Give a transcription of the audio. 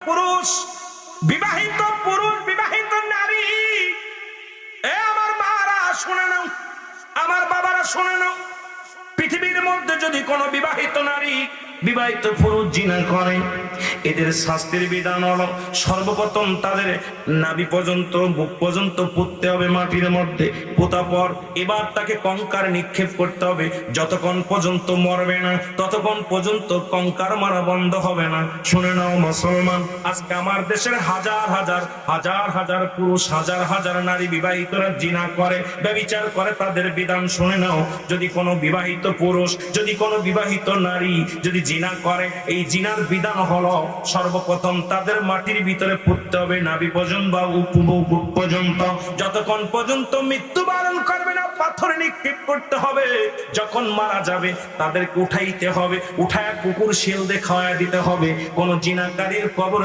পুরুষ, বিবাহিত পুরুষ, বিবাহিত নারী। এ আমার মারা শুনে নাও, আমার বাবারা শুনে নাও। পৃথিবীর মধ্যে যদি কোনো বিবাহিত নারী বিবাহিত পুরুষ জিনা করে। এদের শাস্তির বিধান হলো সর্বপ্রথম তাদের নাভি পর্যন্ত বুক পর্যন্ত পুঁততে হবে মাটির মধ্যে, পোতা পর এবার তাকে কঙ্কার নিক্ষেপ করতে হবে। যতক্ষণ পর্যন্ত মরবে না, ততক্ষণ পর্যন্ত কঙ্কার মারা বন্ধ হবে না। শুনে নাও মুসলমান, আজকে আমার দেশের হাজার হাজার হাজার হাজার পুরুষ, হাজার হাজার নারী বিবাহিতরা জিনা করে, ব্যবিচার করে তাদের বিধান শুনে নাও। যদি কোনো বিবাহিত পুরুষ, যদি কোনো বিবাহিত নারী, যদি জিনা করে, এই জিনার বিধান হলো সর্বপ্রথম তাদের মাটির ভিতরে পুঁততে হবে নাবি পর্যন্ত বা উপবুক পর্যন্ত। যতক্ষণ পর্যন্ত মৃত্যুবরণ করবে না, পাথর নিক্ষেপ করতে হবে। যখন মারা যাবে, তাদেরকে উঠাইতে হবে, উঠায় কুকুর শিল দিয়ে খাওয়া দিতে হবে। কোন জিনাকারীর কবর